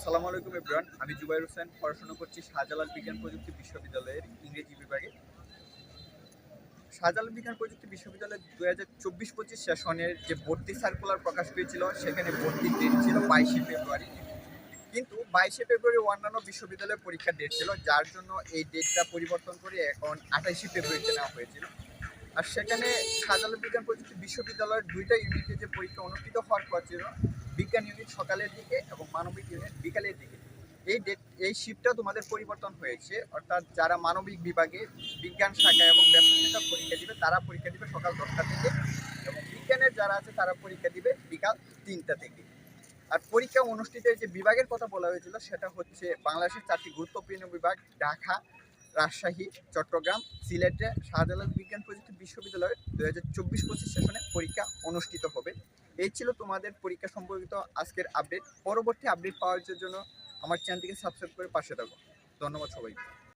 আসসালামু আলাইকুম এভরিওয়ান আমি জুবাইর হোসেন। পড়াশোনা করছি শাহজালাল বিজ্ঞান প্রযুক্তি বিশ্ববিদ্যালয়ের ইংরেজি বিভাগে। শাহজালাল বিজ্ঞান প্রযুক্তি বিশ্ববিদ্যালয়ের দু হাজার চব্বিশ পঁচিশ সেশনের যে ভর্তি সার্কুলার প্রকাশ পেয়েছিল, সেখানে ভর্তির ডেট ছিল বাইশে ফেব্রুয়ারি। কিন্তু বাইশে ফেব্রুয়ারি অন্যান্য বিশ্ববিদ্যালয়ের পরীক্ষার ডেট ছিল, যার জন্য এই ডেটটা পরিবর্তন করে এখন আঠাইশে ফেব্রুয়ারিতে নেওয়া হয়েছিল। আর সেখানে শাহজালাল বিজ্ঞান প্রযুক্তি বিশ্ববিদ্যালয়ের দুইটা ইউনিটে যে পরীক্ষা অনুষ্ঠিত হওয়ার কথা ছিল বিজ্ঞান ইউনিট সকালের দিকে এবং মানবিক ইউনিট বিকালের দিকে। এই ডেট এই শিফটটা তোমাদের পরিবর্তন হয়েছে, অর্থাৎ যারা মানবিক বিভাগে বিজ্ঞান শাখা এবং ব্যবসা শাখা পরীক্ষা দিবে, তারা পরীক্ষা দিবে সকাল দশটা থেকে এবং বিজ্ঞানের যারা আছে, তারা পরীক্ষা দিবে বিকাল তিনটা থেকে। আর পরীক্ষা অনুষ্ঠিতের যে বিভাগের কথা বলা হয়েছিল, সেটা হচ্ছে বাংলাদেশের চারটি গুরুত্বপূর্ণ বিভাগ, ঢাকা, রাজশাহী, চট্টগ্রাম, সিলেটে শাহজালাল বিজ্ঞান প্রযুক্তি বিশ্ববিদ্যালয়ের দু হাজার চব্বিশ পঁচিশ সেশনে পরীক্ষা অনুষ্ঠিত হবে। এই ছিল তোমাদের পরীক্ষা সম্পর্কিত আজকের আপডেট পরবর্তী আপডেট পাওয়ার জন্য আমার চ্যানেলটিকে সাবস্ক্রাইব করে পাশে থাকো। ধন্যবাদ সবাইকে।